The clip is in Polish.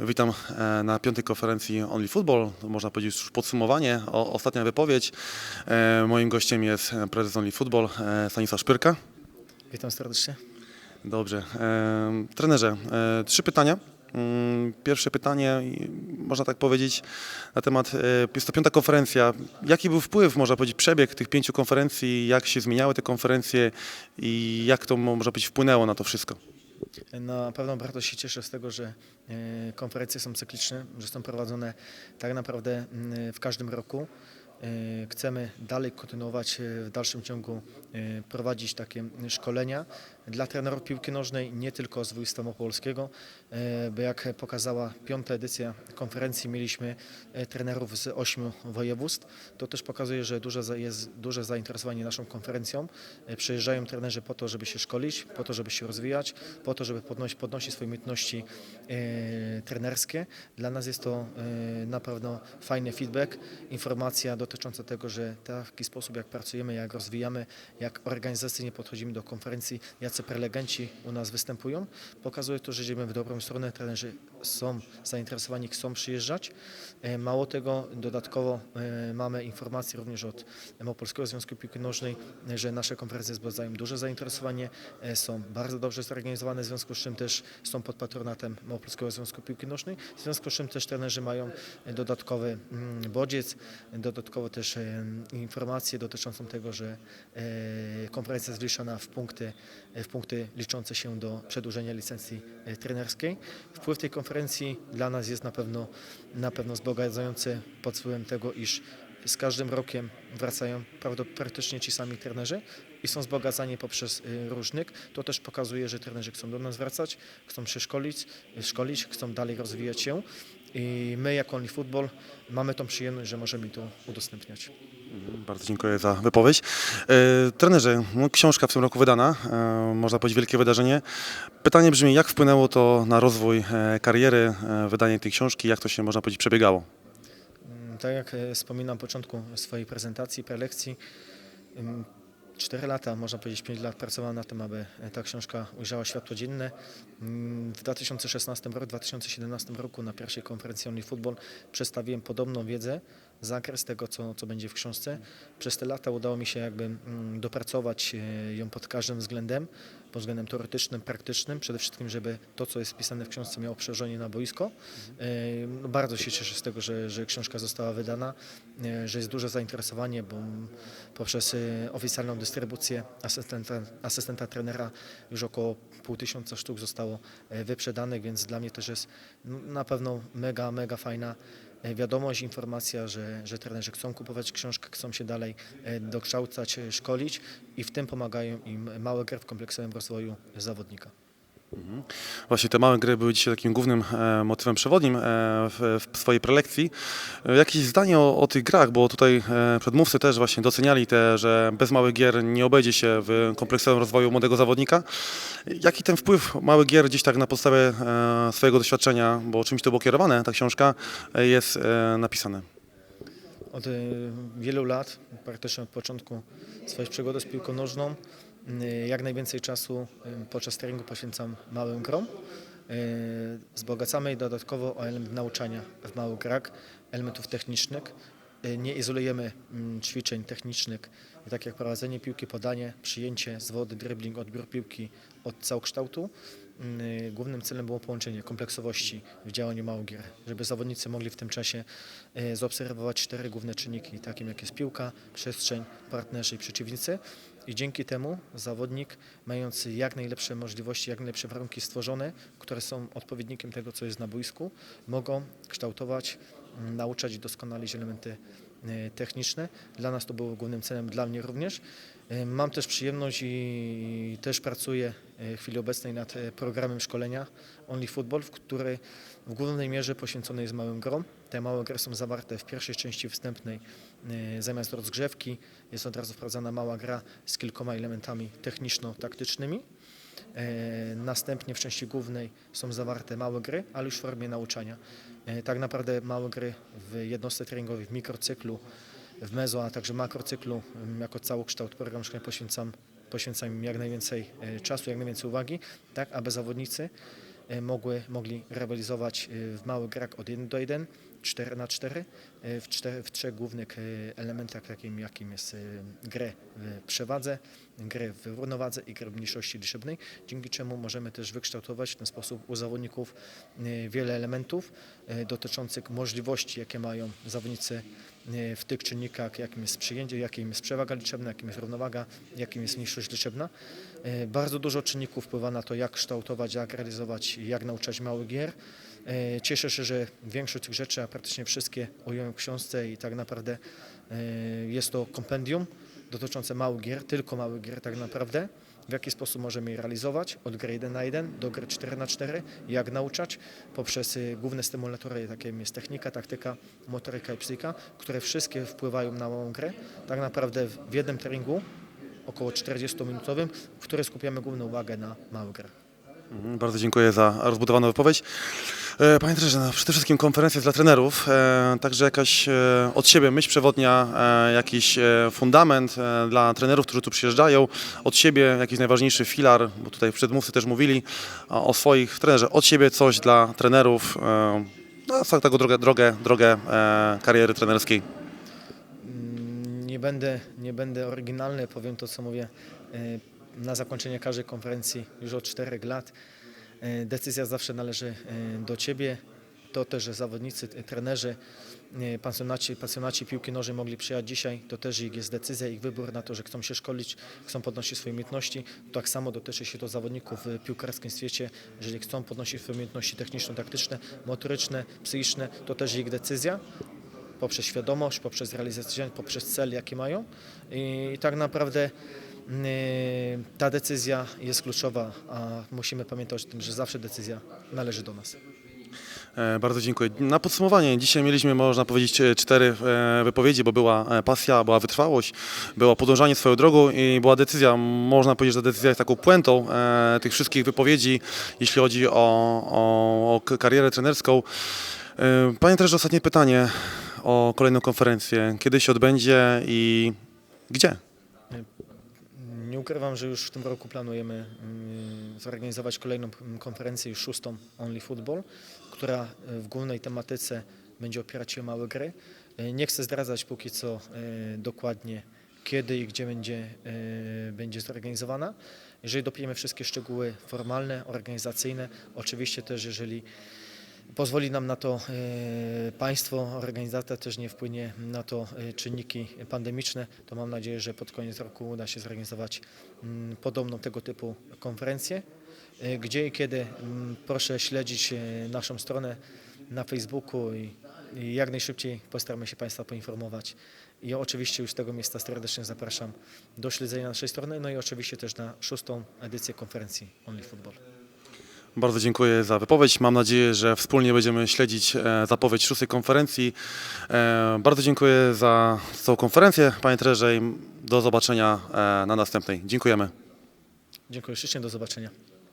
Witam e, na piątej konferencji Only Football. Można powiedzieć już podsumowanie, o, ostatnia wypowiedź. E, Moim gościem jest prezes Only Football e, Stanisław Szpyrka. Witam serdecznie. Dobrze. Trenerze, trzy pytania. Mm, Pierwsze pytanie, można tak powiedzieć, na temat, jest to piąta konferencja. Jaki był wpływ, można powiedzieć, przebieg tych pięciu konferencji, jak się zmieniały te konferencje i jak to, można powiedzieć, wpłynęło na to wszystko? Na pewno bardzo się cieszę z tego, że e, konferencje są cykliczne, że są prowadzone tak naprawdę mm, w każdym roku. E, Chcemy dalej kontynuować e, w dalszym ciągu prowadzić takie szkolenia dla trenerów piłki nożnej, nie tylko z województwa małopolskiego, e, bo jak pokazała piąta edycja konferencji, mieliśmy e, trenerów z ośmiu województw. To też pokazuje, że duże, jest duże zainteresowanie naszą konferencją. E, Przyjeżdżają trenerzy po to, żeby się szkolić, po to, żeby się rozwijać, po to, żeby podnosić, podnosić swoje umiejętności trenerskie. Dla nas jest to na pewno fajny feedback, informacja dotycząca tego, że taki sposób, jak pracujemy, jak rozwijamy, jak organizacyjnie podchodzimy do konferencji, jacy prelegenci u nas występują, pokazuje to, że idziemy w dobrą stronę. Trenerzy są zainteresowani, chcą przyjeżdżać. E, Mało tego, dodatkowo e, mamy informacje również od Małopolskiego Związku Piłki Nożnej, e, że nasze konferencje wzbudzają duże zainteresowanie, są bardzo dobrze zorganizowane, w związku z czym też są pod patronatem Małopolskiego Związku Piłki Nożnej, w związku z czym też trenerzy mają dodatkowy mm, bodziec, dodatkowo też informacje dotyczącą tego, że konferencja jest wliczana w punkty, w punkty liczące się do przedłużenia licencji trenerskiej. Wpływ tej konferencji dla nas jest na pewno, na pewno wzbogacający pod wpływem tego, iż z każdym rokiem wracają praktycznie ci sami trenerzy i są wzbogacani poprzez y, różnych. To też pokazuje, że trenerzy chcą do nas wracać, chcą się szkolić, szkolić chcą dalej rozwijać się i my jako Only Football mamy tą przyjemność, że możemy to udostępniać. Bardzo dziękuję za wypowiedź. E, trenerze, no, książka w tym roku wydana, e, można powiedzieć wielkie wydarzenie. Pytanie brzmi, jak wpłynęło to na rozwój e, kariery, wydanie tej książki, jak to się, można powiedzieć, przebiegało? Mm, Tak jak wspominam na początku swojej prezentacji, prelekcji, ym, cztery lata, można powiedzieć pięć lat pracowałem na tym, aby ta książka ujrzała światło dzienne. Mm, W 2016 roku, 2017 roku na pierwszej konferencji Only Football przedstawiłem podobną wiedzę, zakres tego, co, co będzie w książce. Przez te lata udało mi się jakby mm, dopracować e, ją pod każdym względem, pod względem teoretycznym, praktycznym. Przede wszystkim, żeby to, co jest wpisane w książce miało przełożenie na boisko. E, no Bardzo się cieszę z tego, że, że książka została wydana, e, że jest duże zainteresowanie, bo poprzez oficjalną dystrybucję asystenta, asystenta trenera już około pół tysiąca sztuk zostało wyprzedanych, więc dla mnie też jest na pewno mega, mega fajna wiadomość, informacja, że, że trenerzy chcą kupować książkę, chcą się dalej e, dokształcać, e, szkolić i w tym pomagają im małe gry w kompleksowym rozwoju zawodnika. Właśnie te małe gry były dzisiaj takim głównym e, motywem przewodnim e, w, w swojej prelekcji. E, jakieś zdanie o, o tych grach, bo tutaj e, przedmówcy też właśnie doceniali te, że bez małych gier nie obejdzie się w kompleksowym rozwoju młodego zawodnika. Jaki ten wpływ małych gier gdzieś tak na podstawie e, swojego doświadczenia, bo czymś to było kierowane, ta książka, e, jest e, napisane? Od y, wielu lat, praktycznie od początku swojej przygody z piłką nożną, jak najwięcej czasu y, podczas treningu poświęcam małym grom. Y, Wzbogacamy je dodatkowo o element nauczania w małych grach, elementów technicznych. Y, Nie izolujemy ćwiczeń technicznych, tak jak prowadzenie piłki, podanie, przyjęcie z wody, dribbling, odbiór piłki od całokształtu. Y, Głównym celem było połączenie kompleksowości w działaniu małych gier, żeby zawodnicy mogli w tym czasie y, zaobserwować cztery główne czynniki, takim jak jest piłka, przestrzeń, partnerzy i przeciwnicy. I dzięki temu zawodnik, mając jak najlepsze możliwości, jak najlepsze warunki stworzone, które są odpowiednikiem tego, co jest na boisku, mogą kształtować, nauczać i doskonalić elementy techniczne. Dla nas to było głównym celem, dla mnie również. Y, Mam też przyjemność i też pracuję y, w chwili obecnej nad programem szkolenia Only Football, w który w głównej mierze poświęcony jest małym grom. Te małe gry są zawarte w pierwszej części wstępnej. Zamiast rozgrzewki jest od razu wprowadzana mała gra z kilkoma elementami techniczno-taktycznymi. E, Następnie w części głównej są zawarte małe gry, ale już w formie nauczania. E, Tak naprawdę małe gry w jednostce treningowej, w mikrocyklu, w mezo, a także makrocyklu m, jako całokształt programu szkolenia poświęcam, poświęcam im jak najwięcej e, czasu, jak najwięcej uwagi, tak aby zawodnicy mogły, mogli rywalizować e, w małych grach od 1 do 1, 4 na 4 e, w, czter, w trzech głównych e, elementach, jakim, jakim jest e, grę w przewadze, grę w równowadze i grę w mniejszości liczebnej, dzięki czemu możemy też wykształtować w ten sposób u zawodników e, wiele elementów e, dotyczących możliwości, jakie mają zawodnicy e, w tych czynnikach, jakim jest przyjęcie, jakim jest przewaga liczebna, jakim jest równowaga, jakim jest mniejszość liczebna. E, Bardzo dużo czynników wpływa na to, jak kształtować, jak realizować, jak nauczać małych gier. E, Cieszę się, że większość tych rzeczy, a praktycznie wszystkie ująłem w książce i tak naprawdę e, jest to kompendium dotyczące małych gier, tylko małych gier tak naprawdę. W jaki sposób możemy je realizować od gry 1 na 1 do gry 4 na 4 jak nauczać poprzez y, główne stymulatory, takie jak jest technika, taktyka, motoryka i psychika, które wszystkie wpływają na małą grę. Tak naprawdę w- jednym treningu, około 40-minutowym, w którym skupiamy główną uwagę na małych grach. Mhm, Bardzo dziękuję za rozbudowaną wypowiedź. E, Panie trenerze, no, przede wszystkim konferencja dla trenerów, e, także jakaś e, od siebie myśl przewodnia, jakiś fundament dla trenerów, którzy tu przyjeżdżają, od siebie jakiś najważniejszy filar, bo tutaj przedmówcy też mówili o, swoich trenerze, od siebie coś dla trenerów, no, całą taką drogę, drogę, drogę kariery trenerskiej. Mm, Nie będę, nie będę oryginalny, powiem to, co mówię na zakończenie każdej konferencji już od czterech lat. E, Decyzja zawsze należy e, do Ciebie. To też, że zawodnicy, trenerzy, e, pasjonaci, pasjonaci piłki nożnej mogli przyjechać dzisiaj, to też ich jest decyzja, ich wybór na to, że chcą się szkolić, chcą podnosić swoje umiejętności. Tak samo dotyczy się to zawodników w piłkarskim świecie. Jeżeli chcą podnosić swoje umiejętności techniczno-taktyczne, motoryczne, psychiczne, to też ich decyzja poprzez świadomość, poprzez realizację, poprzez cel, jaki mają. I tak naprawdę ta decyzja jest kluczowa, a musimy pamiętać o tym, że zawsze decyzja należy do nas. E, Bardzo dziękuję. Na podsumowanie, dzisiaj mieliśmy, można powiedzieć, e, cztery e, wypowiedzi, bo była pasja, była wytrwałość, było podążanie swoją drogą i była decyzja. Można powiedzieć, że decyzja jest taką puentą tych wszystkich wypowiedzi, jeśli chodzi o, o, o karierę trenerską. Panie trenerze, ostatnie pytanie o kolejną konferencję. Kiedy się odbędzie i gdzie? Ukrywam, że już w tym roku planujemy mm, zorganizować kolejną mm, konferencję, już szóstą Only Football, która e, w głównej tematyce będzie opierać się małe gry. E, Nie chcę zdradzać póki co e, dokładnie kiedy i gdzie będzie, będzie zorganizowana. Jeżeli dopijemy wszystkie szczegóły formalne, organizacyjne, oczywiście też jeżeli Pozwoli nam na to e, państwo, organizacja też nie wpłynie na to e, czynniki pandemiczne, to mam nadzieję, że pod koniec roku uda się zorganizować mm, podobną tego typu konferencję. E, Gdzie i kiedy mm, proszę śledzić naszą stronę na Facebooku i, i jak najszybciej postaramy się Państwa poinformować. I oczywiście już z tego miejsca serdecznie zapraszam do śledzenia naszej strony, no i oczywiście też na szóstą edycję konferencji Only Football. Bardzo dziękuję za wypowiedź. Mam nadzieję, że wspólnie będziemy śledzić e, zapowiedź szóstej konferencji. E, Bardzo dziękuję za całą konferencję, panie trenerze, do zobaczenia e, na następnej. Dziękujemy. Dziękuję ślicznie, do zobaczenia.